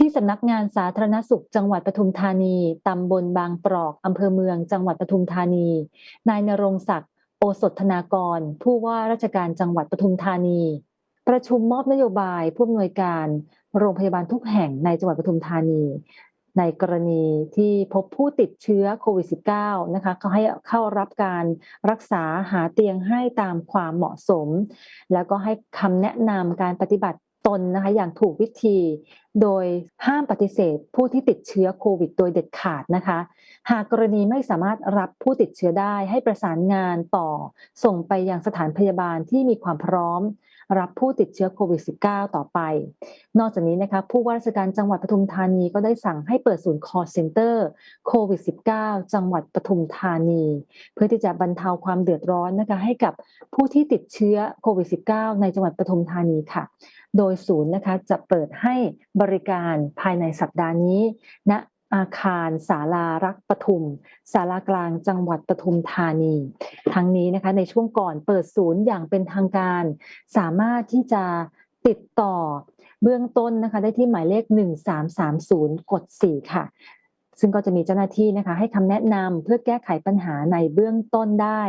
ที่สำนักงานสาธารณสุขจังหวัดปทุมธานีตำบลบางปรอกอำเภอเมืองจังหวัดปทุมธานี นายนรงศักดิ์โอสถธนากร ผู้ว่าราชการจังหวัดปทุมธานี ประชุมมอบนโยบายผู้อำนวยการโรงพยาบาลทุกแห่งในจังหวัดปทุมธานี ในกรณีที่พบผู้ติดเชื้อโควิด -19 นะคะเขาให้เข้ารับการรักษาหาเตียงให้ตามความเหมาะสม แล้วก็ให้คำแนะนำการปฏิบัติตนนะคะอย่างถูกวิธี โดยห้ามปฏิเสธผู้ที่ติดเชื้อโควิดโดยเด็ดขาดนะคะ หากกรณีไม่สามารถรับผู้ติดเชื้อได้ให้ประสานงานต่อ ส่งไปยังสถานพยาบาลที่มีความพร้อม รับผู้ติดเชื้อโควิด -19 ต่อไป นอกจากนี้นะคะผู้ว่าราชการจังหวัดปทุมธานีก็ได้สั่งให้เปิดศูนย์ call center โควิด -19 จังหวัดปทุมธานี เพื่อที่จะบรรเทาความเดือดร้อนนะคะให้กับผู้ที่ติดเชื้อโควิด -19 ในจังหวัดปทุมธานีค่ะ โดยศูนย์นะคะจะเปิดให้บริการภายในสัปดาห์นี้ณอาคารศาลารักปทุมศาลากลางจังหวัดปทุมธานี ทั้งนี้นะคะในช่วงก่อนเปิดศูนย์อย่างเป็นทางการ สามารถที่จะติดต่อเบื้องต้นนะคะได้ที่หมายเลข 1330 กด 4 ค่ะ ซึ่งก็จะมีเจ้าหน้าที่นะคะให้คำแนะนำเพื่อแก้ไขปัญหาในเบื้องต้นได้